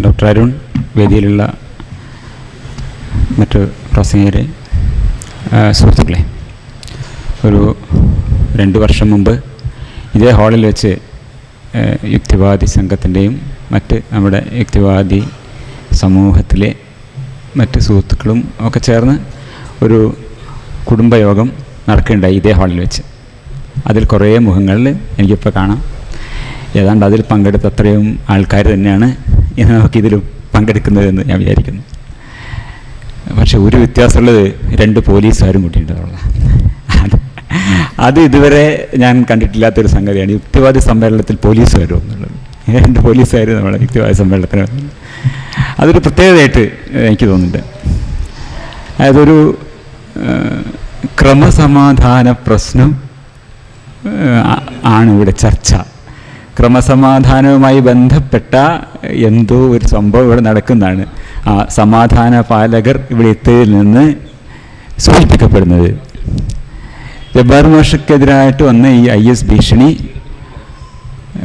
Doctor Arun വേദിയിലുള്ള മറ്റ് പ്രസംഗരെ സുഹൃത്തുക്കളെ ഒരു രണ്ട് വർഷം മുമ്പ് ഇതേ ഹാളിൽ വെച്ച് യുക്തിവാദി സംഘത്തിന്റെയും മറ്റ് നമ്മുടെ യുക്തിവാദി സമൂഹത്തിലെ മറ്റ് സുഹൃത്തുക്കളും ഒക്കെ ചേർന്ന് ഒരു കുടുംബയോഗം നടക്കുകയുണ്ടായി ഇതേ ഹാളിൽ വെച്ച്. അതിൽ കുറേ മുഖങ്ങളിൽ എനിക്കിപ്പോൾ കാണാം. ഏതാണ്ട് അതിൽ പങ്കെടുത്ത അത്രയും ആൾക്കാർ തന്നെയാണ് ഇതിലും പങ്കെടുക്കുന്നതെന്ന് ഞാൻ വിചാരിക്കുന്നു. പക്ഷെ ഒരു വ്യത്യാസമുള്ളത് രണ്ട് പോലീസുകാരും കൂട്ടിയിട്ടുള്ള അത് അത് ഇതുവരെ ഞാൻ കണ്ടിട്ടില്ലാത്തൊരു സംഗതിയാണ്. യുക്തിവാദി സമ്മേളനത്തിൽ പോലീസുകാരും എന്നുള്ളത് രണ്ട് പോലീസുകാർ നമ്മുടെ യുക്തിവാദി സമ്മേളനത്തിന്. അതൊരു പ്രത്യേകതയായിട്ട് എനിക്ക് തോന്നുന്നുണ്ട്. അതൊരു ക്രമസമാധാന പ്രശ്നം ആണ് ഇവിടെ ചർച്ച. ക്രമസമാധാനവുമായി ബന്ധപ്പെട്ട എന്തോ ഒരു സംഭവം ഇവിടെ നടക്കുന്നതാണ്. ആ സമാധാന പാലകർ ഇവിടെ എത്തിയതിൽ നിന്ന് സൂചിപ്പിക്കപ്പെടുന്നത്. ജബ്ബാർ മോഷക്കെതിരായിട്ട് വന്ന ഈ ഐ എസ് ഭീഷണി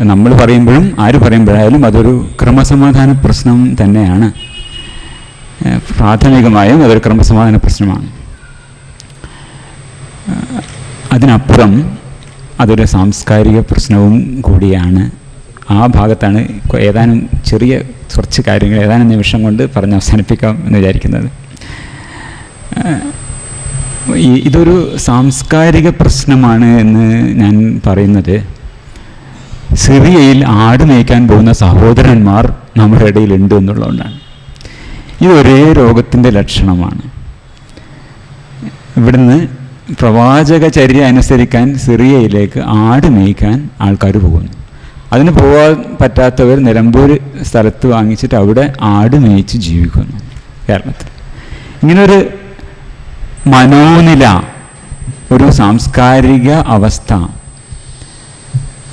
നമ്മൾ പറയുമ്പോഴും ആര് പറയുമ്പോഴായാലും അതൊരു ക്രമസമാധാന പ്രശ്നം തന്നെയാണ്. പ്രാഥമികമായും അതൊരു ക്രമസമാധാന പ്രശ്നമാണ്. അതിനപ്പുറം അതൊരു സാംസ്കാരിക പ്രശ്നവും കൂടിയാണ്. ആ ഭാഗത്താണ് ഏതാനും ചെറിയ കുറച്ച് കാര്യങ്ങൾ ഏതാനും നിമിഷം കൊണ്ട് പറഞ്ഞ് അവസാനിപ്പിക്കാം എന്ന് വിചാരിക്കുന്നത്. ഇതൊരു സാംസ്കാരിക പ്രശ്നമാണ് എന്ന് ഞാൻ പറയുന്നത്. സിറിയയിൽ ആട് മേയ്ക്കാൻ പോകുന്ന സഹോദരന്മാർ നമ്മുടെ ഇടയിൽ ഉണ്ട് എന്നുള്ളതുകൊണ്ടാണ്. ഇത് ഒരേ രോഗത്തിന്റെ ലക്ഷണമാണ്. ഇവിടുന്ന് പ്രവാചകചര്യ അനുസരിക്കാൻ സിറിയയിലേക്ക് ആട് മേയ്ക്കാൻ ആൾക്കാർ പോകുന്നു. അതിന് പോകാൻ പറ്റാത്തവർ നിലമ്പൂർ സ്ഥലത്ത് വാങ്ങിച്ചിട്ട് അവിടെ ആട് മേയിച്ച് ജീവിക്കുന്നു കേരളത്തിൽ. ഇങ്ങനൊരു മനോനില ഒരു സാംസ്കാരിക അവസ്ഥ.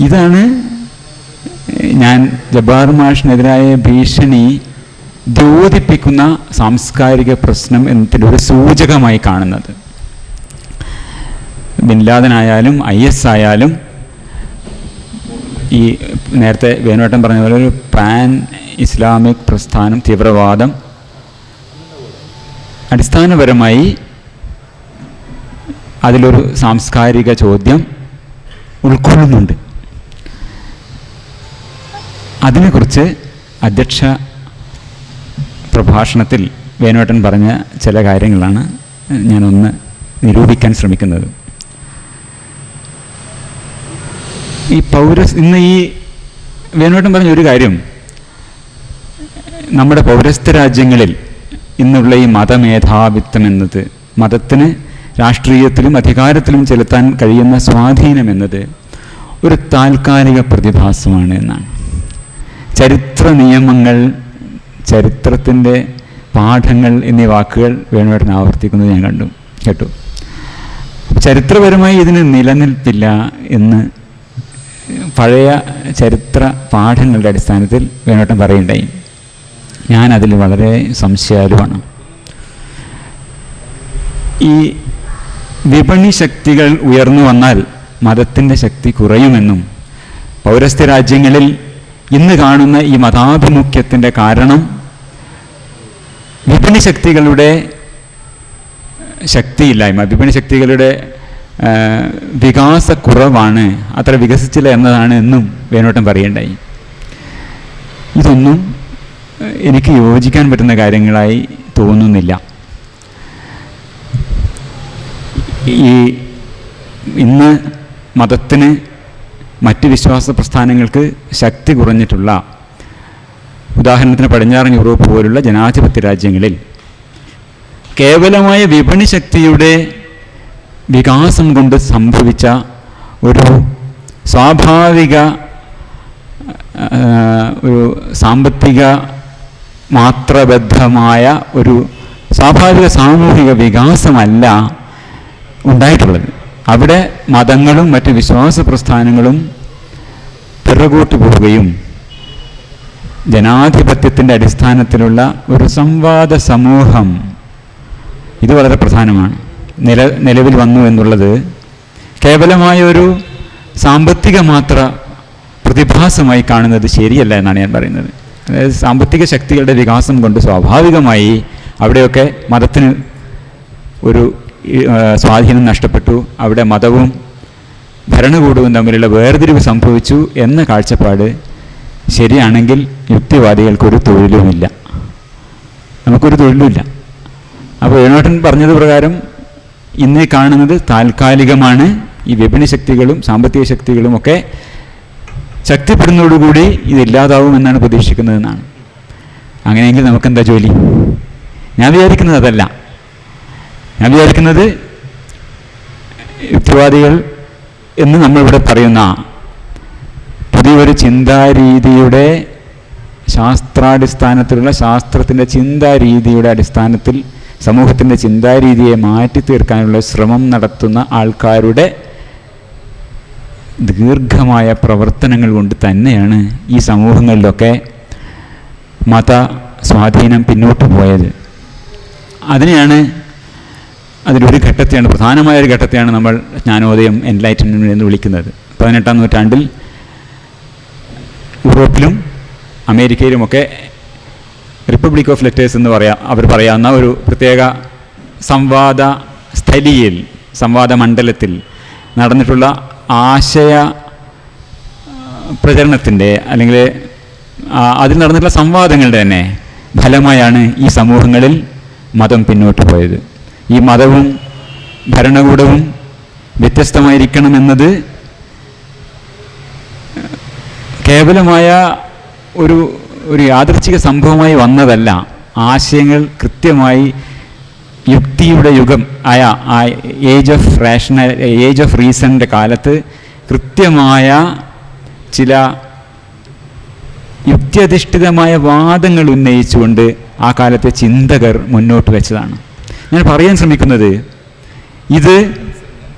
ഇതാണ് ഞാൻ ജബ്ബാർ മാഷിനെതിരായ ഭീഷണി ദ്യോതിപ്പിക്കുന്ന സാംസ്കാരിക പ്രശ്നം എന്നതിന്റെ ഒരു സൂചകമായി കാണുന്നത്. ബിൻ ലാദനായാലും ഐ എസ് ആയാലും ഈ നേരത്തെ വേണുവേട്ടൻ പറഞ്ഞ പോലെ ഒരു പാൻ ഇസ്ലാമിക് പ്രസ്ഥാനം തീവ്രവാദം അടിസ്ഥാനപരമായി അതിലൊരു സാംസ്കാരിക ചോദ്യം ഉൾക്കൊള്ളുന്നുണ്ട്. അതിനെക്കുറിച്ച് അധ്യക്ഷ പ്രഭാഷണത്തിൽ വേണുവേട്ടൻ പറഞ്ഞ ചില കാര്യങ്ങളാണ് ഞാനൊന്ന് നിരൂപിക്കാൻ ശ്രമിക്കുന്നത്. ഈ പൗരസ് ഇന്ന് ഈ വേണുവേട്ടൻ പറഞ്ഞ ഒരു കാര്യം. നമ്മുടെ പൗരസ്ത്യ രാജ്യങ്ങളിൽ ഇന്നുള്ള ഈ മതമേധാവിത്വം എന്നത് മതത്തിന് രാഷ്ട്രീയത്തിലും അധികാരത്തിലും ചെലുത്താൻ കഴിയുന്ന സ്വാധീനം എന്നത് ഒരു താൽക്കാലിക പ്രതിഭാസമാണ് എന്നാണ്. ചരിത്ര നിയമങ്ങൾ ചരിത്രത്തിന്റെ പാഠങ്ങൾ എന്നീ വാക്കുകൾ വേണുവേട്ടൻ ആവർത്തിക്കുന്നത് ഞാൻ കണ്ടു കേട്ടു. ചരിത്രപരമായി ഇതിന് നിലനിൽപ്പില്ല എന്ന് പഴയ ചരിത്ര പാഠങ്ങളുടെ അടിസ്ഥാനത്തിൽ വേണോട്ടം പറയുണ്ടായി ഞാൻ അതിൽ വളരെ സംശയാലുമാണ് ഈ വിപണി ശക്തികൾ ഉയർന്നു വന്നാൽ മതത്തിന്റെ ശക്തി കുറയുമെന്നും പൗരസ്ത്യ രാജ്യങ്ങളിൽ ഇന്ന് കാണുന്ന ഈ മതാഭിമുഖ്യത്തിന്റെ കാരണം വിപണി ശക്തികളുടെ ശക്തിയില്ലായ്മ വിപണി ശക്തികളുടെ വികാസക്കുറവാണ്. അത്ര വികസിച്ചില്ല എന്നതാണ് എന്നും വേണോട്ടം പറയണ്ടായി. ഇതൊന്നും എനിക്ക് യോജിക്കാൻ പറ്റുന്ന കാര്യങ്ങളായി തോന്നുന്നില്ല. ഈ ഇന്ന് മതത്തിന് മറ്റ് വിശ്വാസ പ്രസ്ഥാനങ്ങൾക്ക് ശക്തി കുറഞ്ഞിട്ടുള്ള ഉദാഹരണത്തിന് പടിഞ്ഞാറൻ യൂറോപ്പ് പോലുള്ള ജനാധിപത്യ രാജ്യങ്ങളിൽ കേവലമായ വിപണി ശക്തിയുടെ വികാസം കൊണ്ട് സംഭവിച്ച ഒരു സ്വാഭാവിക ഒരു സാമ്പത്തിക മാത്രബദ്ധമായ ഒരു സ്വാഭാവിക സാമൂഹിക വികാസമല്ല ഉണ്ടായിട്ടുള്ളത്. അവിടെ മതങ്ങളും മറ്റ് വിശ്വാസ പ്രസ്ഥാനങ്ങളും പിറകോട്ട് പോവുകയും ജനാധിപത്യത്തിന്റെ അടിസ്ഥാനത്തിലുള്ള ഒരു സംവാദ സമൂഹം ഇത് വളരെ പ്രധാനമാണ്. നില നിലവിൽ വന്നു എന്നുള്ളത് കേവലമായ ഒരു സാമ്പത്തിക മാത്ര പ്രതിഭാസമായി കാണുന്നത് ശരിയല്ല എന്നാണ് ഞാൻ പറയുന്നത്. അതായത് സാമ്പത്തിക ശക്തികളുടെ വികാസം കൊണ്ട് സ്വാഭാവികമായി അവിടെയൊക്കെ മതത്തിന് ഒരു സ്വാധീനം നഷ്ടപ്പെട്ടു. അവിടെ മതവും ഭരണകൂടവും തമ്മിലുള്ള വേർതിരിവ് സംഭവിച്ചു എന്ന കാഴ്ചപ്പാട് ശരിയാണെങ്കിൽ യുക്തിവാദികൾക്കൊരു തൊഴിലുമില്ല. നമുക്കൊരു തൊഴിലുമില്ല. അപ്പോൾ വേണോട്ടൻ പറഞ്ഞത് പ്രകാരം ഇന്ന് കാണുന്നത് താൽക്കാലികമാണ്. ഈ വിപണി ശക്തികളും സാമ്പത്തിക ശക്തികളും ഒക്കെ ശക്തിപ്പെടുന്നതോടുകൂടി ഇതില്ലാതാവുമെന്നാണ് പ്രതീക്ഷിക്കുന്നതെന്നാണ്. അങ്ങനെയെങ്കിൽ നമുക്കെന്താ ജോലി? ഞാൻ വിചാരിക്കുന്നത് അതല്ല. ഞാൻ വിചാരിക്കുന്നത് യുക്തിവാദികൾ എന്ന് നമ്മളിവിടെ പറയുന്ന പുതിയൊരു ചിന്താരീതിയുടെ ശാസ്ത്രാടിസ്ഥാനത്തിലുള്ള ശാസ്ത്രത്തിന്റെ ചിന്താരീതിയുടെ അടിസ്ഥാനത്തിൽ സമൂഹത്തിന്റെ ചിന്താരീതിയെ മാറ്റി തീർക്കാനുള്ള ശ്രമം നടത്തുന്ന ആൾക്കാരുടെ ദീർഘമായ പ്രവർത്തനങ്ങൾ കൊണ്ട് തന്നെയാണ് ഈ സമൂഹങ്ങളിലൊക്കെ മത സ്വാധീനം പിന്നോട്ട് പോയത്. അതിനെയാണ് അതിലൊരു ഘട്ടത്തെയാണ് പ്രധാനമായ ഒരു ഘട്ടത്തെയാണ് നമ്മൾ ജ്ഞാനോദയം എൻലൈറ്റൻമെന്റ് എന്ന് വിളിക്കുന്നത്. പതിനെട്ടാം നൂറ്റാണ്ടിൽ യൂറോപ്പിലും അമേരിക്കയിലുമൊക്കെ റിപ്പബ്ലിക് ഓഫ് ലെറ്റേഴ്സ് എന്ന് പറയാം അവർ പറയാവുന്ന ഒരു പ്രത്യേക സംവാദ സ്ഥലിയിൽ സംവാദ മണ്ഡലത്തിൽ നടന്നിട്ടുള്ള ആശയ പ്രചരണത്തിന്റെ അല്ലെങ്കിൽ അതിൽ നടന്നിട്ടുള്ള സംവാദങ്ങളുടെ തന്നെ ഫലമായാണ് ഈ സമൂഹങ്ങളിൽ മതം പിന്നോട്ട് പോയത്. ഈ മതവും ഭരണകൂടവും വ്യത്യസ്തമായിരിക്കണമെന്നത് കേവലമായ ഒരു ഒരു യാദൃച്ഛിക സംഭവമായി വന്നതല്ല. ആശയങ്ങൾ കൃത്യമായി യുക്തിയുടെ യുഗം ആയ age of rational age of റീസണിന്റെ കാലത്ത് കൃത്യമായ ചില യുക്തിയധിഷ്ഠിതമായ വാദങ്ങൾ ഉന്നയിച്ചുകൊണ്ട് ആ കാലത്തെ ചിന്തകർ മുന്നോട്ട് വെച്ചതാണ്. ഞാൻ പറയാൻ ശ്രമിക്കുന്നത് ഇത്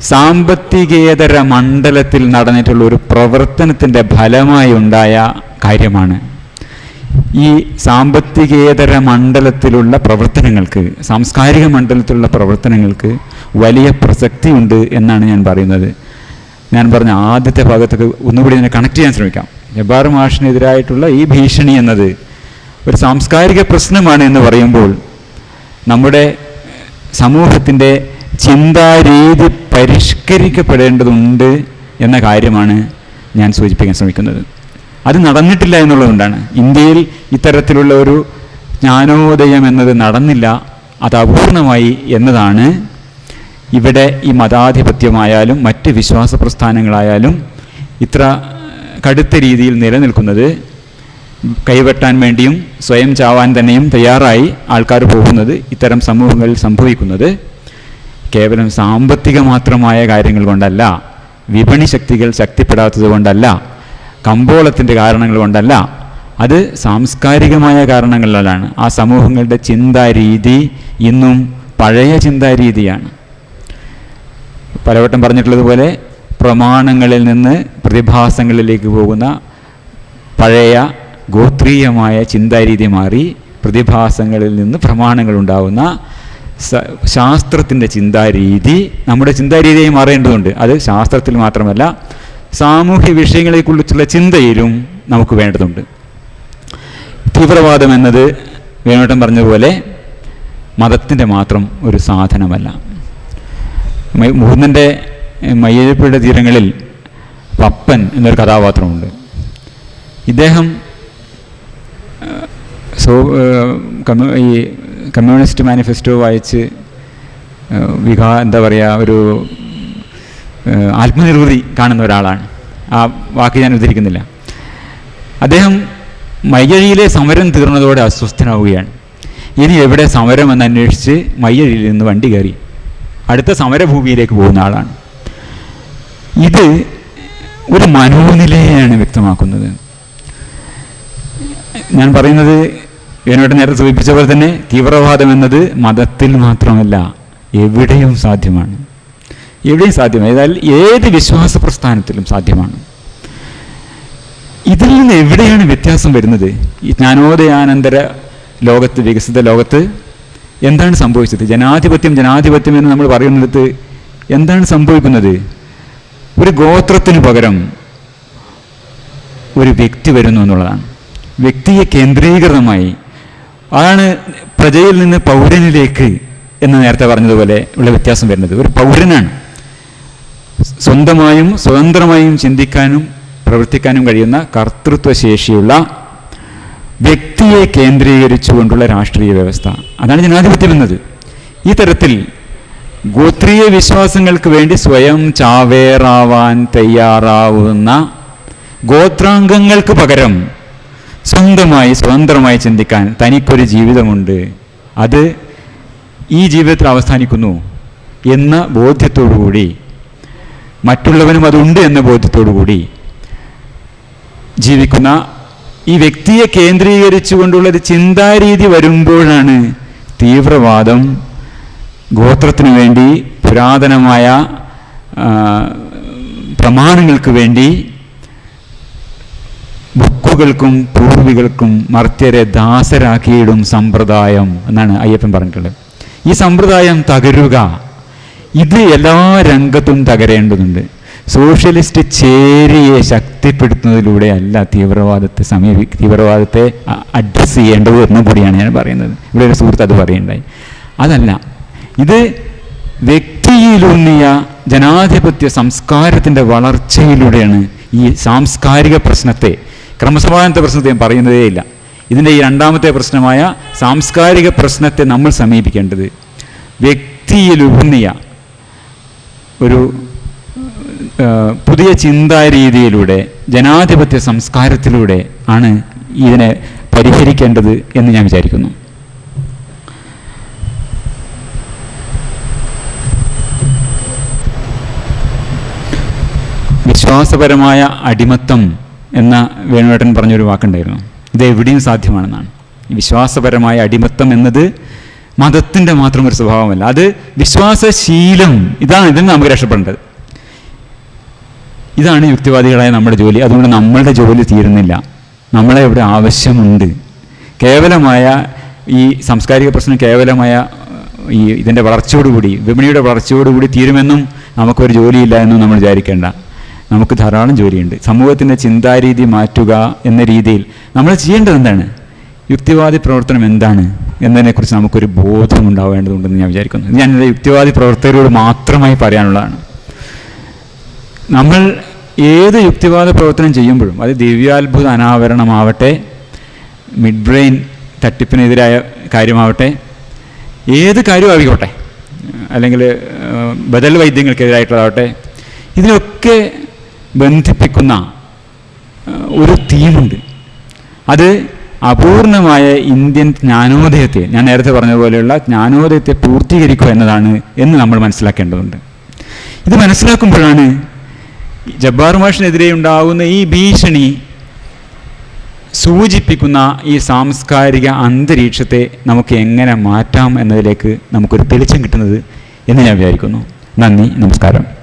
സാമ്പത്തികേതര മണ്ഡലത്തിൽ നടന്നിട്ടുള്ള ഒരു പ്രവർത്തനത്തിന്റെ ഫലമായി ഉണ്ടായ കാര്യമാണ്. ഈ സാമ്പത്തികേതര മണ്ഡലത്തിലുള്ള പ്രവർത്തനങ്ങൾക്ക് സാംസ്കാരിക മണ്ഡലത്തിലുള്ള പ്രവർത്തനങ്ങൾക്ക് വലിയ പ്രസക്തിയുണ്ട് എന്നാണ് ഞാൻ പറയുന്നത്. ഞാൻ പറഞ്ഞ ആദ്യത്തെ ഭാഗത്തൊക്കെ ഒന്നുകൂടി ഇതിനെ കണക്ട് ചെയ്യാൻ ശ്രമിക്കാം. ജബ്ബാർ മാഷിനെതിരായിട്ടുള്ള ഈ ഭീഷണി എന്നത് ഒരു സാംസ്കാരിക പ്രശ്നമാണ് എന്ന് പറയുമ്പോൾ നമ്മുടെ സമൂഹത്തിന്റെ ചിന്താരീതി പരിഷ്കരിക്കപ്പെടേണ്ടതുണ്ട് എന്ന കാര്യമാണ് ഞാൻ സൂചിപ്പിക്കാൻ ശ്രമിക്കുന്നത്. അത് നടന്നിട്ടില്ല എന്നുള്ളതുകൊണ്ടാണ്. ഇന്ത്യയിൽ ഇത്തരത്തിലുള്ള ഒരു ജ്ഞാനോദയം എന്നത് നടന്നില്ല അത് അപൂർണമായി എന്നതാണ്. ഇവിടെ ഈ മതാധിപത്യമായാലും മറ്റ് വിശ്വാസ പ്രസ്ഥാനങ്ങളായാലും ഇത്ര കടുത്ത രീതിയിൽ നിലനിൽക്കുന്നത് കൈവെട്ടാൻ വേണ്ടിയും സ്വയം ചാവാൻ തന്നെയും തയ്യാറായി ആൾക്കാർ പോകുന്നത് ഇത്തരം സമൂഹങ്ങളിൽ സംഭവിക്കുന്നത് കേവലം സാമ്പത്തിക മാത്രമായ കാര്യങ്ങൾ കൊണ്ടല്ല വിപണി ശക്തികൾ ശക്തിപ്പെടാത്തത് കൊണ്ടല്ല. കമ്പോളത്തിന്റെ കാരണങ്ങൾ കൊണ്ടല്ല അത് സാംസ്കാരികമായ കാരണങ്ങളിലാണ്. ആ സമൂഹങ്ങളുടെ ചിന്താരീതി ഇന്നും പഴയ ചിന്താരീതിയാണ്. പലവട്ടം പറഞ്ഞിട്ടുള്ളതുപോലെ പ്രമാണങ്ങളിൽ നിന്ന് പ്രതിഭാസങ്ങളിലേക്ക് പോകുന്ന പഴയ ഗോത്രീയമായ ചിന്താരീതി മാറി പ്രതിഭാസങ്ങളിൽ നിന്ന് സ- ശാസ്ത്രത്തിന്റെ ചിന്താരീതി നമ്മുടെ ചിന്താരീതിയായി മാറേണ്ടതുണ്ട്. അത് ശാസ്ത്രത്തിൽ മാത്രമല്ല സാമൂഹ്യ വിഷയങ്ങളെക്കുറിച്ചുള്ള ചിന്തയിലും നമുക്ക് വേണ്ടതുണ്ട്. തീവ്രവാദം എന്നത് വേണോട്ടം പറഞ്ഞതുപോലെ മതത്തിന്റെ മാത്രം ഒരു സാധനമല്ല. മുഹുന്നന്റെ മുകുന്ദന്റെ മയ്യഴപ്പയുടെ തീരങ്ങളിൽ പപ്പൻ എന്നൊരു കഥാപാത്രമുണ്ട്. ഇദ്ദേഹം സോ കമ്മ്യൂ ഈ കമ്മ്യൂണിസ്റ്റ് മാനിഫെസ്റ്റോ വായിച്ച് വികാ എന്താ പറയുക ഒരു ആത്മനിർവൃതി കാണുന്ന ഒരാളാണ്. ആ വാക്ക് ഞാൻ ഉദ്ധരിക്കുന്നില്ല. അദ്ദേഹം മയ്യഴിയിലെ സമരം തീർന്നതോടെ അസ്വസ്ഥനാവുകയാണ്. ഇനി എവിടെ സമരം എന്ന് അന്വേഷിച്ച് മയ്യഴിയിൽ നിന്ന് വണ്ടി കയറി. അടുത്ത സമരഭൂമിയിലേക്ക് പോകുന്ന ആളാണ്. ഇത് ഒരു മനോനിലയാണ് വ്യക്തമാക്കുന്നത്. ഞാൻ പറയുന്നത് എന്നോട് നേരത്തെ സൂചിപ്പിച്ച പോലെ തന്നെ തീവ്രവാദം എന്നത് മതത്തിൽ മാത്രമല്ല എവിടെയും സാധ്യമാണ്. എവിടെയും സാധ്യമാണ് ഏതായാലും ഏത് വിശ്വാസ പ്രസ്ഥാനത്തിലും സാധ്യമാണ്. ഇതിൽ നിന്ന് എവിടെയാണ് വ്യത്യാസം വരുന്നത്? ഈ ജ്ഞാനോദയാനന്തര ലോകത്ത് വികസിത ലോകത്ത് എന്താണ് സംഭവിച്ചത്? ജനാധിപത്യം ജനാധിപത്യം എന്ന് നമ്മൾ പറയുന്നിടത്ത് എന്താണ് സംഭവിക്കുന്നത്? ഒരു ഗോത്രത്തിന് പകരം ഒരു വ്യക്തി വരുന്നു എന്നുള്ളതാണ്. വ്യക്തിയെ കേന്ദ്രീകൃതമായി അതാണ് പ്രജയിൽ നിന്ന് പൗരനിലേക്ക് എന്ന് നേരത്തെ പറഞ്ഞതുപോലെ ഉള്ള വ്യത്യാസം വരുന്നത്. ഒരു പൗരനാണ്. സ്വന്തമായും സ്വതന്ത്രമായും ചിന്തിക്കാനും പ്രവർത്തിക്കാനും കഴിയുന്ന കർത്തൃത്വശേഷിയുള്ള വ്യക്തിയെ കേന്ദ്രീകരിച്ചുകൊണ്ടുള്ള രാഷ്ട്രീയ വ്യവസ്ഥ. അതാണ് ജനാധിപത്യം എന്നത്. ഈ തരത്തിൽ ഗോത്രീയ വിശ്വാസങ്ങൾക്ക് വേണ്ടി സ്വയം ചാവേറാവാൻ തയ്യാറാവുന്ന ഗോത്രാംഗങ്ങൾക്ക് പകരം സ്വന്തമായി സ്വതന്ത്രമായി ചിന്തിക്കാൻ തനിക്കൊരു ജീവിതമുണ്ട്. അത് ഈ ജീവിതത്തിൽ അവസാനിക്കുന്നു എന്ന ബോധ്യത്തോടുകൂടി മറ്റുള്ളവനും അതുണ്ട് എന്ന ബോധ്യത്തോടുകൂടി ജീവിക്കുന്ന ഈ വ്യക്തിയെ കേന്ദ്രീകരിച്ചുകൊണ്ടുള്ള ഒരു ചിന്താരീതി വരുമ്പോഴാണ് തീവ്രവാദം ഗോത്രത്തിനു വേണ്ടി പുരാതനമായ പ്രമാണങ്ങൾക്ക് വേണ്ടി ബുക്കുകൾക്കും പൂർവികൾക്കും മർത്യരെ ദാസരാക്കിയിടും സമ്പ്രദായം എന്നാണ് അയ്യപ്പൻ പറഞ്ഞിട്ടുള്ളത്. ഈ സമ്പ്രദായം തകരുക ഇത് എല്ലാ രംഗത്തും തകരേണ്ടതുണ്ട്. സോഷ്യലിസ്റ്റ് ചേരിയെ ശക്തിപ്പെടുത്തുന്നതിലൂടെ അല്ല തീവ്രവാദത്തെ സമീപി തീവ്രവാദത്തെ അഡ്രസ്സ് ചെയ്യേണ്ടത് എന്നും കൂടിയാണ് ഞാൻ പറയുന്നത്. ഇവിടെ ഒരു സുഹൃത്ത് അത് പറയുണ്ടായി അതല്ല ഇത് വ്യക്തിയിലൂന്നിയ ജനാധിപത്യ സംസ്കാരത്തിന്റെ വളർച്ചയിലൂടെയാണ് ഈ സാംസ്കാരിക പ്രശ്നത്തെ ക്രമസമാധാനത്തെ പ്രശ്നത്തെ ഞാൻ പറയുന്നതേയില്ല ഇതിന്റെ ഈ രണ്ടാമത്തെ പ്രശ്നമായ സാംസ്കാരിക പ്രശ്നത്തെ നമ്മൾ സമീപിക്കേണ്ടത് വ്യക്തിയിലൂന്നിയ ഒരു പുതിയ ചിന്താരീതിയിലൂടെ ജനാധിപത്യ സംസ്കാരത്തിലൂടെ ആണ് ഇതിനെ പരിഹരിക്കേണ്ടത് എന്ന് ഞാൻ വിചാരിക്കുന്നു. വിശ്വാസപരമായ അടിമത്തം എന്ന വേണുവേട്ടൻ പറഞ്ഞൊരു വാക്കുണ്ടായിരുന്നു. ഇത് എവിടെയും സാധ്യമാണെന്നാണ്. വിശ്വാസപരമായ അടിമത്തം എന്നത് മതത്തിന്റെ മാത്രം ഒരു സ്വഭാവമല്ല. അത് വിശ്വാസശീലം. ഇതാണ് ഇതിൽ നമുക്ക് രക്ഷപ്പെടേണ്ടത്. ഇതാണ് യുക്തിവാദികളായ നമ്മുടെ ജോലി. അതുകൊണ്ട് നമ്മളുടെ ജോലി തീരുന്നില്ല. നമ്മളെ ഇവിടെ ആവശ്യമുണ്ട്. കേവലമായ ഈ സാംസ്കാരിക പ്രശ്നം കേവലമായ ഈ ഇതിന്റെ വളർച്ചയോടുകൂടി വിപണിയുടെ വളർച്ചയോടുകൂടി തീരുമെന്നും നമുക്കൊരു ജോലിയില്ല എന്നും നമ്മൾ വിചാരിക്കേണ്ട. നമുക്ക് ധാരാളം ജോലിയുണ്ട്. സമൂഹത്തിന്റെ ചിന്താരീതി മാറ്റുക എന്ന രീതിയിൽ നമ്മൾ ചെയ്യേണ്ടത് എന്താണ്? യുക്തിവാദി പ്രവർത്തനം എന്താണ്? എന്നതിനെക്കുറിച്ച് നമുക്കൊരു ബോധം ഉണ്ടാവേണ്ടതുണ്ടെന്ന് ഞാൻ വിചാരിക്കുന്നു. ഞാൻ യുക്തിവാദി പ്രവർത്തകരോട് മാത്രമായി പറയാനുള്ളതാണ്. നമ്മൾ ഏത് യുക്തിവാദ പ്രവർത്തനം ചെയ്യുമ്പോഴും അത് ദിവ്യാത്ഭുത അനാവരണമാവട്ടെ മിഡ് ബ്രെയിൻ തട്ടിപ്പിനെതിരായ കാര്യമാവട്ടെ ഏത് കാര്യമായിക്കോട്ടെ അല്ലെങ്കിൽ ബദൽ വൈദ്യങ്ങൾക്കെതിരായിട്ടുള്ളതാവട്ടെ ഇതിനൊക്കെ ബന്ധിപ്പിക്കുന്ന ഒരു തീമുണ്ട്. അത് അപൂർണമായ ഇന്ത്യൻ ജ്ഞാനോദയത്തെ ഞാൻ നേരത്തെ പറഞ്ഞതുപോലെയുള്ള ജ്ഞാനോദയത്തെ പൂർത്തീകരിക്കുക എന്നതാണ് എന്ന് നമ്മൾ മനസ്സിലാക്കേണ്ടതുണ്ട്. ഇത് മനസ്സിലാക്കുമ്പോഴാണ് ജബ്ബാർ മാഷിനെതിരെ ഉണ്ടാകുന്ന ഈ ഭീഷണി സൂചിപ്പിക്കുന്ന ഈ സാംസ്കാരിക അന്തരീക്ഷത്തെ നമുക്ക് എങ്ങനെ മാറ്റാം എന്നതിലേക്ക് നമുക്കൊരു തെളിച്ചം കിട്ടുന്നത് എന്ന് ഞാൻ വിചാരിക്കുന്നു. നന്ദി നമസ്കാരം.